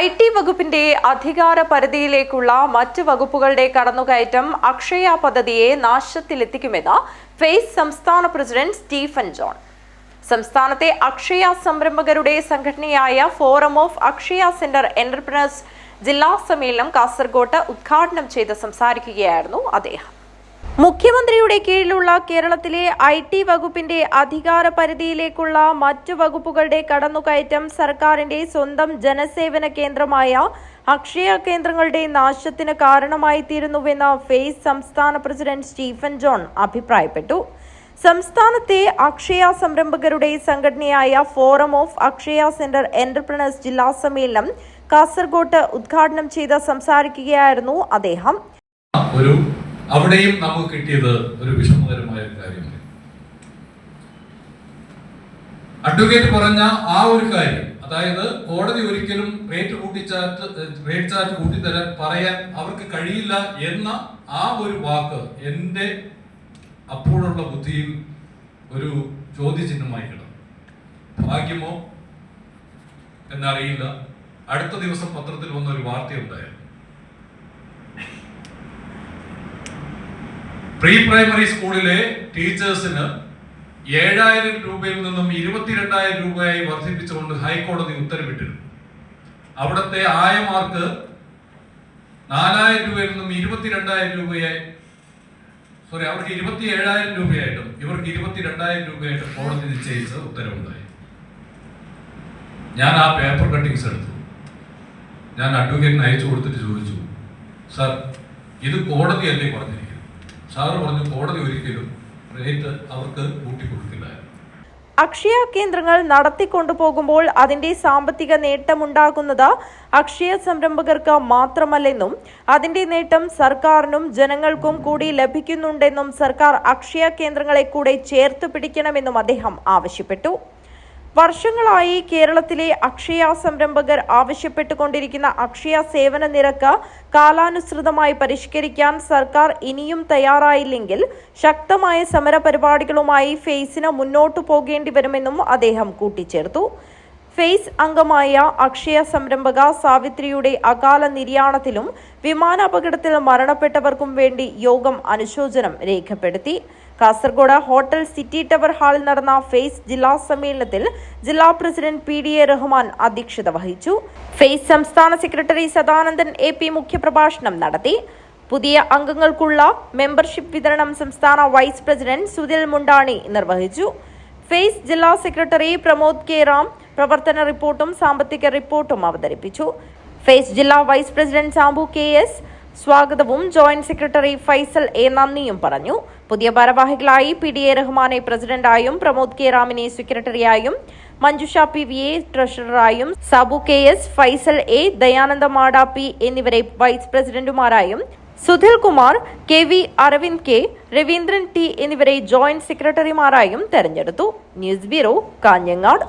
I T വകുപ്പിന്റെ അധികാര പരിധിയിലേക്കുള്ള മറ്റ് വകുപ്പുകളുടെ കടന്നുകയറ്റം അക്ഷയ പദ്ധതിയെ നാശത്തിലെത്തിക്കുമെന്ന് ഫേസ് സംസ്ഥാന പ്രസിഡന്റ് സ്റ്റീഫൻ ജോൺ. സംസ്ഥാനത്തെ അക്ഷയ സംരംഭകരുടെ സംഘടനയായ Forum of Akshaya Centre Entrepreneurs ജില്ലാ സമ്മേളനം കാസർഗോട്ട് ഉദ്ഘാടനം ചെയ്ത് സംസാരിക്കുകയായിരുന്നു അദ്ദേഹം. മുഖ്യമന്ത്രിയുടെ കീഴിലുള്ള കേരളത്തിലെ ഐ ടി വകുപ്പിന്റെ അധികാര പരിധിയിലേക്കുള്ള മറ്റു വകുപ്പുകളുടെ കടന്നുകയറ്റം സർക്കാരിന്റെ സ്വന്തം ജനസേവന കേന്ദ്രമായ അക്ഷയ കേന്ദ്രങ്ങളുടെ നാശത്തിന് കാരണമായി തീരുന്നുവെന്ന് ഫേസ് സംസ്ഥാന പ്രസിഡന്റ് സ്റ്റീഫൻ ജോൺ അഭിപ്രായപ്പെട്ടു. സംസ്ഥാനത്തെ അക്ഷയ സംരംഭകരുടെ സംഘടനയായ Forum of Akshaya Centre Entrepreneurs ജില്ലാ സമ്മേളനം കാസർഗോട്ട് ഉദ്ഘാടനം ചെയ്ത് സംസാരിക്കുകയായിരുന്നു അദ്ദേഹം. ഒരു അവിടെയും നമുക്ക് കിട്ടിയത് ഒരു വിഷമകരമായ ഒരു കാര്യമാണ്. അഡ്വക്കേറ്റ് പറഞ്ഞ ആ ഒരു കാര്യം അതായത് കോടതി ഒരിക്കലും റേറ്റ് കൂട്ടിച്ചാറ്റ് റേറ്റ് ചാർട്ട് കൂട്ടിത്തരാൻ പറയാൻ അവർക്ക് കഴിയില്ല എന്ന ആ ഒരു വാക്ക് എന്റെ അപ്പോഴുള്ള ബുദ്ധിയിൽ ഒരു ചോദ്യചിഹ്നമായി കിടന്നു. ഭാഗ്യമോ എന്നറിയില്ല. അടുത്ത ദിവസം പത്രത്തിൽ വന്ന ഒരു വാർത്തയുണ്ടായിരുന്നു പ്രീ പ്രൈമറി സ്കൂളിലെ ടീച്ചേഴ്സിന് ഏഴായിരം രൂപയിൽ നിന്നും ഇരുപത്തിരണ്ടായിരം രൂപയായി വർദ്ധിപ്പിച്ചുകൊണ്ട് ഹൈക്കോടതി ഉത്തരവിട്ടിരുന്നു. അവിടുത്തെ ആയമാർക്ക് നാലായിരം രൂപയിൽ നിന്നും ഇരുപത്തിരണ്ടായിരം രൂപയായി സോറി അവർക്ക് ഇരുപത്തി ഏഴായിരം രൂപയായിട്ടും ഇവർക്ക് ഇരുപത്തിരണ്ടായിരം രൂപയായിട്ടും കോടതി നിശ്ചയിച്ച ഉത്തരവുണ്ടായി. ഞാൻ ആ പേപ്പർ കട്ടിങ്സ് എടുത്തു. ഞാൻ അഡ്വക്കേറ്റിന് അയച്ചു കൊടുത്തിട്ട് ചോദിച്ചു സർ ഇത് കോടതിയല്ലേ പറഞ്ഞിരിക്കുന്നത് സാറ് പറഞ്ഞു കോടതി ഒരിക്കലും റേറ്റ് അവർക്ക് കൂട്ടിക്കൊടുക്കില്ല അക്ഷയ കേന്ദ്രങ്ങൾ നടത്തിക്കൊണ്ടുപോകുമ്പോൾ അതിന്റെ സാമ്പത്തിക നേട്ടമുണ്ടാകുന്നത് അക്ഷയ സംരംഭകർക്ക് മാത്രമല്ലെന്നും അതിന്റെ നേട്ടം സർക്കാരിനും ജനങ്ങൾക്കും കൂടി ലഭിക്കുന്നുണ്ടെന്നും സർക്കാർ അക്ഷയ കേന്ദ്രങ്ങളെ കൂടെ ചേർത്ത് പിടിക്കണമെന്നും അദ്ദേഹം ആവശ്യപ്പെട്ടു. വർഷങ്ങളായി കേരളത്തിലെ അക്ഷയ സംരംഭകർ ആവശ്യപ്പെട്ടുകൊണ്ടിരിക്കുന്ന അക്ഷയ സേവന നിരക്ക് കാലാനുസൃതമായി പരിഷ്കരിക്കാൻ സർക്കാർ ഇനിയും തയ്യാറായില്ലെങ്കിൽ ശക്തമായ സമരപരിപാടികളുമായി ഫേസിന് മുന്നോട്ടു പോകേണ്ടി വരുമെന്നും അദ്ദേഹം കൂട്ടിച്ചേർത്തു. ഫേസ് അംഗമായ അക്ഷയ സംരംഭക സാവിത്രിയുടെ അകാല നിര്യാണത്തിലും വിമാനാപകടത്തിൽ മരണപ്പെട്ടവർക്കും വേണ്ടി യോഗം അനുശോചനം രേഖപ്പെടുത്തി. കാസർഗോഡ് ഹോട്ടൽ സിറ്റി ടവർ ഹാളിൽ നടന്ന ഫേസ് ജില്ലാ സമ്മേളനത്തിൽ ജില്ലാ president P D A Rahman അധ്യക്ഷത വഹിച്ചു. ഫേസ് സംസ്ഥാന സെക്രട്ടറി സദാനന്ദൻ എ പി മുഖ്യപ്രഭാഷണം നടത്തി. പുതിയ അംഗങ്ങൾക്കുള്ള മെമ്പർഷിപ്പ് വിതരണം സംസ്ഥാന വൈസ് പ്രസിഡന്റ് സുനിൽ മുണ്ടാണി നിർവഹിച്ചു. ഫേസ് ജില്ലാ സെക്രട്ടറി പ്രമോദ് കെ റാം പ്രവർത്തന റിപ്പോർട്ടും സാമ്പത്തിക റിപ്പോർട്ടും അവതരിപ്പിച്ചു. ഫേസ് ജില്ലാ vice president Sambu K S സ്വാഗതവും. ജോയിന്റ് സെക്രട്ടറി ഫൈസൽ എ നന്ദിയും പറഞ്ഞു. പുതിയ ഭാരവാഹികളായി പി ഡി എ റഹ്മാനെ പ്രസിഡന്റായും പ്രമോദ് കെ റാമിനെ സെക്രട്ടറിയായും Manjusha P V A ട്രഷററായും Sabu K S Faisal A Dayananda Mada P എന്നിവരെ vice പ്രസിഡന്റുമാരായും Sudhil Kumar K V Aravind K Raveendran T എന്നിവരെ ജോയിന്റ് സെക്രട്ടറിമാരായും തെരഞ്ഞെടുത്തു. News bureau Kanhangad.